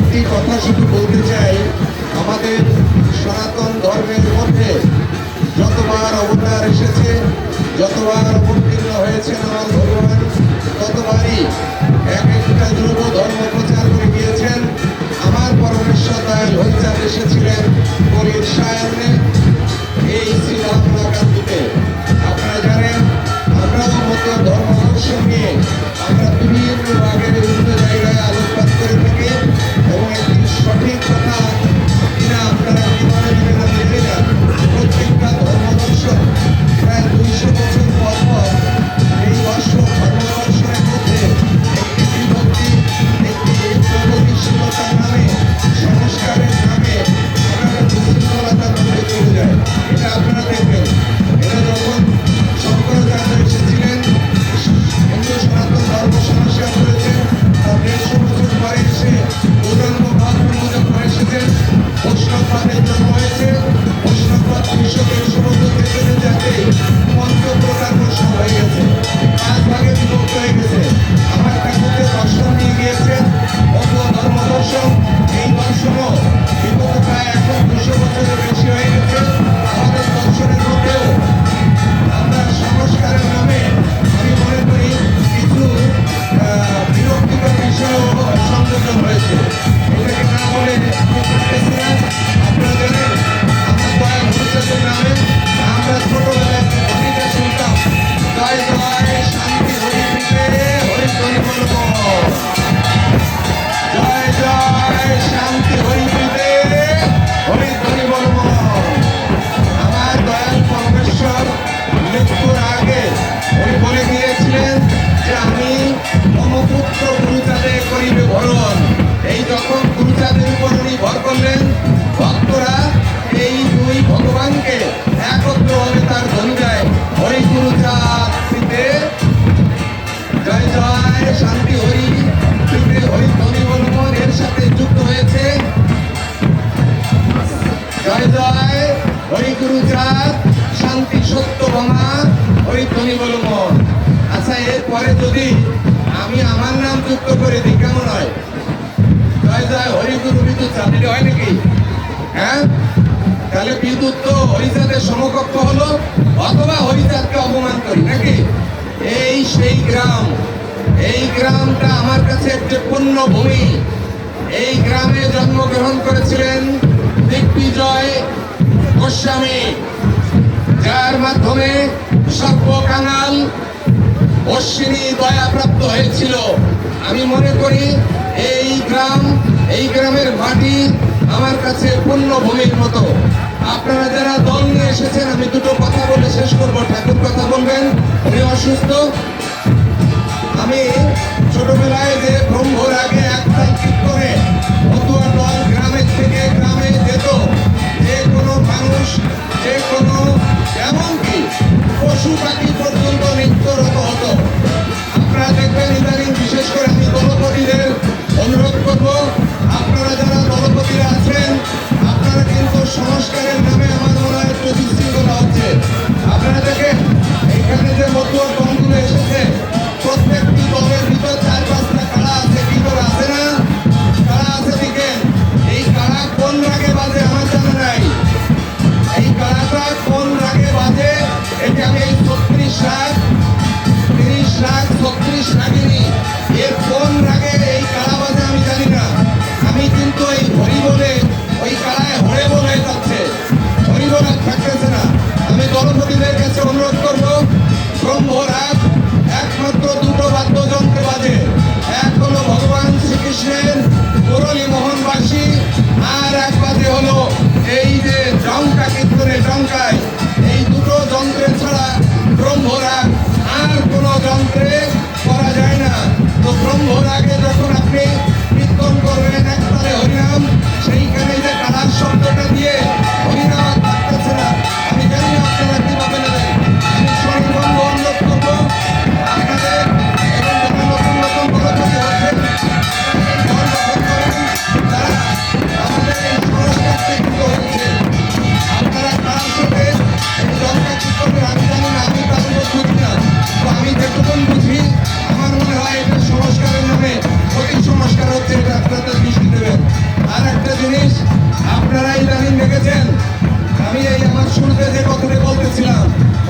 একটি কথা শুধু বলতে চাই, আমাদের সনাতন ধর্মের মধ্যে যতবার অবতার এসেছে, যতবার অবতীর্ণ হয়েছেন আমার ভগবান, ততবারই এক একটা যুব ধর্ম প্রচার করে গিয়েছেন। আমার পরমেশ্বর দয়াল হইচার এসেছিলেন করির সায়নে এই শ্রীরামাকান্তিতে আপনারা জানেন, আমরাও মতো ধর্ম সঙ্গে নিয়ে আমরা বিভিন্ন ভাগে অনাথ শান্তি সত্য অনাথ ওই ধনী বল মন। আচ্ছা এরপরে যদি আমি আমার নাম যুক্ত করে দিই কেমন হয়? জয় জয়, হরিগুরু বিদ্যুৎ চাঁদিটি হয় নাকি? হ্যাঁ? তাহলে বিদ্যুৎ তো হরিচাঁদের সমকক্ষ হলো, অথবা হরিচাঁদকে অপমান করি, নাকি? এই সেই গ্রাম। এই গ্রামটা আমার কাছে একটি পূর্ণ ভূমি এই গ্রামে জন্মগ্রহণ করেছিলেন দিগ্বিজয় গোস্বামী, যার মাধ্যমে সভ্য কাঙাল অশ্বিনী দয়াপ্রাপ্ত হয়েছিল। আমি মনে করি এই গ্রাম, এই গ্রামের মাটি আমার কাছে পুণ্যভূমির মতো। আপনারা যারা দল নিয়ে এসেছেন, আমি দুটো কথা বলে শেষ করব। ঠাকুর কথা বলবেন আমি অসুস্থ। আমি ছোটবেলায় যে ভ্রম Cuba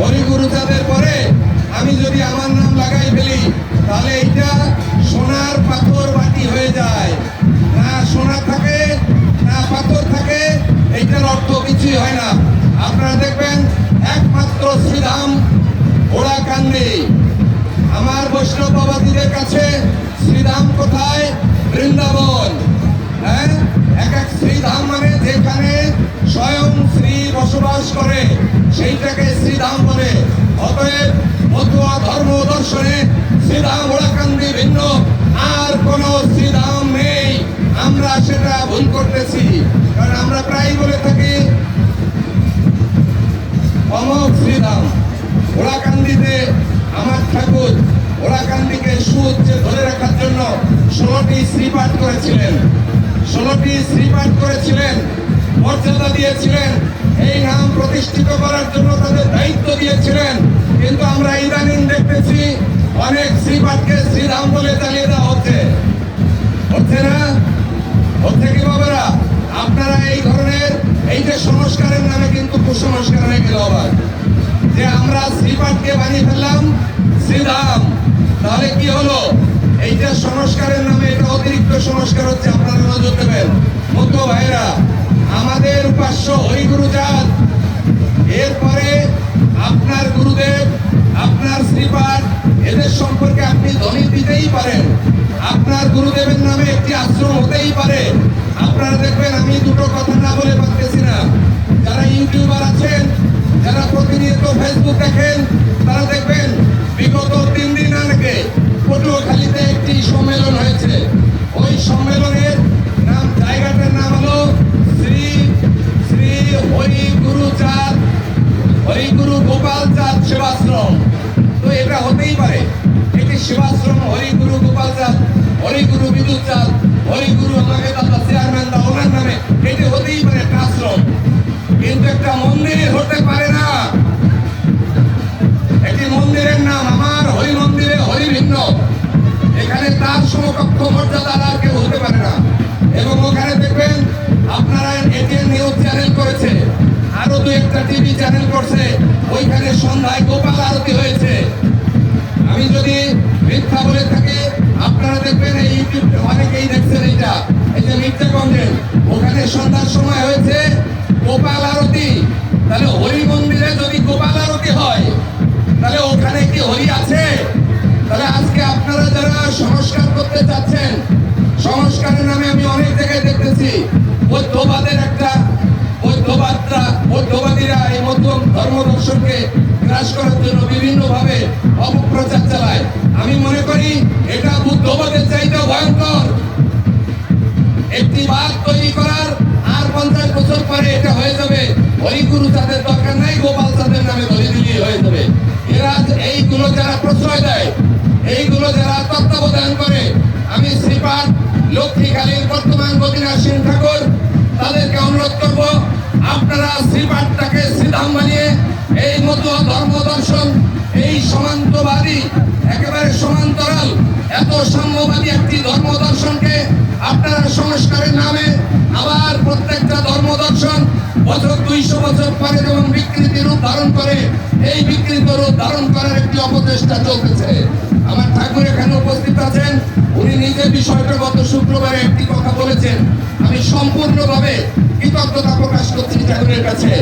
হরিগুরু চাঁদের পরে আমি যদি আমার নাম লাগাই ফেলি, তাহলে এইটা সোনার পাথর বাটি হয়ে যায়। না সোনা থাকে, না পাথর থাকে, এইটার অর্থ কিছুই হয় না। আপনারা দেখবেন একমাত্র শ্রীধাম ওড়াকান্দি। আমার বৈষ্ণব বাবাজিদের কাছে শ্রীধাম কোথায়? বৃন্দাবন। হ্যাঁ? এক এক শ্রীধাম মানে যেখানে স্বয়ং শ্রী বসবাস করে। সেইটাকে শ্রীধাম অতএব মতুয়া ধর্ম দর্শনে শ্রীধাম ওড়াকান্দি ভিন্ন। আর কোন শ্রীধাম নেই। আমরা সেটা ভুল করতেছি। কারণ আমরা প্রায় বলে থাকি অমক শ্রীধাম ওড়াকান্দিতে আমার ঠাকুর ওড়াকান্দিকে সুউচ্চে ধরে রাখার জন্য ষোলোটি শ্রীপাঠ করেছিলেন। ষোলোটি শ্রীপাঠ করেছিলেন, মর্যাদা দিয়েছিলেন। এই নাম প্রতিষ্ঠিত করার জন্য তাদের শ্রীপাঠকে শ্রীধাম বলে চালিয়ে দেওয়া হচ্ছে। হচ্ছে না? হচ্ছে কি বাবারা? আপনারা এই ধরনের, এই যে সংস্কারের নামে কিন্তু কুসংস্কার হয়ে গেল আবার। যে আমরা শ্রীপাঠকে বানিয়ে ফেললাম শ্রীধাম তাহলে কি হলো? এই যে সংস্কারের নামে এটা অতিরিক্ত সংস্কার হচ্ছে, আপনারা নজর দেবেন। মধ্য ভাইরা আমাদের উপাস্য হরিগুরু চাঁদ এরপরে আপনার গুরুদেব, আপনার শ্রীপাঠ এদের সম্পর্কে আপনি ধ্বনি দিতেই পারেন। আপনার গুরুদেবের নামে একটি আশ্রম হতেই পারে। আপনারা দেখবেন আমি দুটো কথা না বলে পারতেছি না। যারা ইউটিউবার আছেন, যারা প্রতিনিয়ত ফেসবুক দেখেন, তারা দেখবেন বিগত তিন দিন আগে পটুয়াখালীতে একটি সম্মেলন হয়েছে। ওই সম্মেলনের নাম, জায়গাটার নাম হলো শ্রী শ্রী হরি গুরু চাঁদ হরিগুরু গোপাল চাঁদ সেবাশ্রম। এটি সেবাশ্রম হরিগুরু গোপাল চাঁদ, হরিগুরু বিদ্যুৎ চাঁদ, হরিগুরু আমাকে দাদা চেয়ারম্যান দা ওনার নামে। এটি হতেই পারে আশ্রম কিন্তু একটা মন্দির হতে পারে না। একটি মন্দিরের নাম আমার, হরি মন্দিরে হরি ভিন্ন। এখানে তার সমকক্ষ মর্যাদা আর কেউ হতে পারে না। এবং ওখানে দেখবেন, আপনারা এটিএন নিউজ চ্যানেল করেছে। আরও দু একটা টিভি চ্যানেল করছে। ওইখানে সন্ধ্যায় গোপাল আরতি হয়েছে। আমি যদি মিথ্যা বলে থাকি, আপনারা দেখবেন এই ইউটিউব অনেকেই দেখছেন এইটা। এই যে মির্জাগঞ্জের ওখানে সন্ধ্যার সময় হয়েছে গোপাল আরতি। তাহলে হরি মন্দিরে যদি গোপাল আরতি হয়, তাহলে ওখানে কি হরি আছে? তাহলে আজকে আপনারা যারা সংস্কার করতে চাচ্ছেন, সংস্কারের নামে আমি অনেক জায়গায় দেখতেছি, বৌদ্ধবাদের একটা দর্শনকে গ্রাস করার জন্য বিভিন্ন ভাবে অপপ্রচার চালায়। আমি মনে করি এটা বুদ্ধবাদের চাইতেও ভয়ঙ্কর। একটি বাদ তৈরি করার আর পঞ্চাশ বছর পরে এটা হয়ে যাবে। হরিগুরু তাদের দরকার নাই, গোপাল তাদের নামে ধরে দিলেই হয়ে যাবে। এরা এইগুলো যারা প্রশ্রয় দেয়, এইগুলো যারা তত্ত্বাবধান করে, আমি শ্রীপাঠ লক্ষ্মীকালীর বর্তমান গদিনাথ সিং ঠাকুর তাদেরকে অনুরোধ করব আপনারা শ্রীপাঠটাকে শ্রীধাম বানিয়ে এই মতো ধর্ম দর্শন, এই সমান্তবাদী একেবারে সমান্তরাল এত সাম্যবাদী একটি ধর্ম দর্শনকে আপনারা সংস্কারের নামে আবার প্রত্যেকটা ধর্ম দর্শন বছর দুইশো বছর পরে যেমন বিকৃতি রূপ ধারণ করে, এই বিকৃত রূপ ধারণ করার একটি অপচেষ্টা চলতেছে। আমার ঠাকুর এখানে উপস্থিত আছেন। উনি নিজে বিষয়টা গত শুক্রবারে একটি কথা বলেছেন। আমি সম্পূর্ণভাবে কৃতজ্ঞতা প্রকাশ করছি ঠাকুরের কাছে।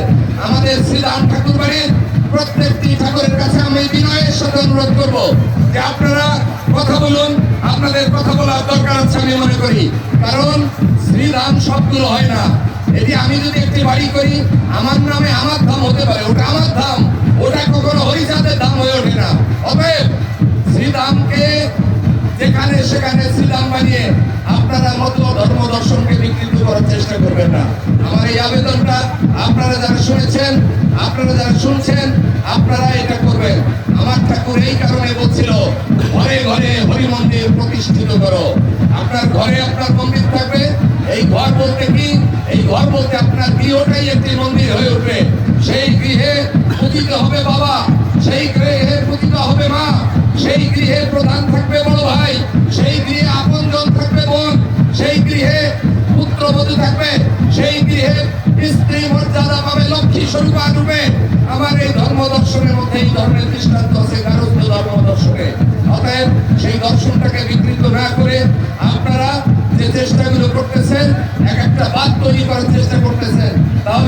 আমাদের শ্রীরাম ঠাকুর বাড়ির প্রত্যেকটি ঠাকুরের কাছে আমি বিনয়ের সাথে অনুরোধ করব যে আপনারা কথা বলুন, আপনাদের কথা বলার দরকার আছে আমি মনে করি। কারণ শ্রীরাম সবগুলো হয় না। এটি আমি যদি একটি বাড়ি করি, আমার নামে আমার ধাম হতে পারে, ওটা আমার ধাম। ওটা কখনো হরিচাঁদের ধাম হয়ে ওঠে না। অতএব শ্রীরামকে যেখানে সেখানে শ্রীরাম বানিয়ে আপনারা মতো ধর্ম দর্শনকে বিকৃত করার চেষ্টা করবেন না। আমার এই আবেদনটা আপনারা যারা শুনেছেন, আপনারা যারা শুনছেন, আপনারা এটা করবেন। আমার ঠাকুর এই কারণে বলছিল, ঘরে ঘরে হরি মন্দির প্রতিষ্ঠিত করো। আপনার ঘরে আপনার মন্দির থাকবে, এই ঘর বলতে কি? এই ঘর বলতে আপনার গৃহটাই একটি মন্দির হয়ে উঠবে। সেই গৃহে পূজিত হবে বাবা, সেই গৃহে পূজিত হবে মা। সেই গৃহে প্রধান থাকবে বড় ভাই, সেই গৃহে আপনজন থাকবে বোন, সেই গৃহে পুত্রবধু থাকবে, সেই গৃহে স্ত্রী মর্যাদা পাবে, লক্ষ্মী স্বরূপ রূপে আমার এই ধর্ম দর্শনের মধ্যে, এই ধর্মের দৃষ্টান্ত আছে গারুদ্ধ ধর্ম দর্শনে। অতএব সেই দর্শনটাকে বিকৃত না করে আপনারা যে চেষ্টাগুলো করতেছেন, এক একটা বাদ তৈরি করেছেন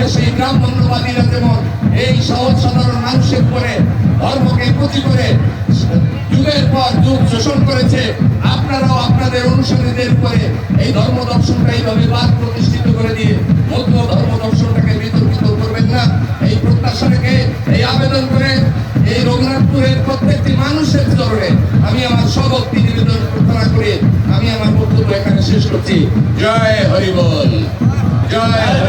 তাহলে সেই গ্রাম বন্ধবাদীরা যেমন এই সহজ সাধারণ মানুষের উপরে ধর্মকে পুঁজি করে যুগের পর যুগ শোষণ করেছে, আপনারাও আপনাদের অনুসারীদের উপরে এই ধর্ম দর্শনটা এইভাবে বাদ প্রতিষ্ঠিত করে দিয়ে মধ্য ধর্ম দর্শনটাকে বিতর্কিত করবেন না। এই প্রত্যাশা এই আবেদন করে এই রঘুনাথপুরের প্রত্যেকটি মানুষের চরণে আমি আমার সভক্তি নিবেদন প্রার্থনা করে আমি আমার বক্তব্য এখানে শেষ করছি। জয় হরিবল। জয়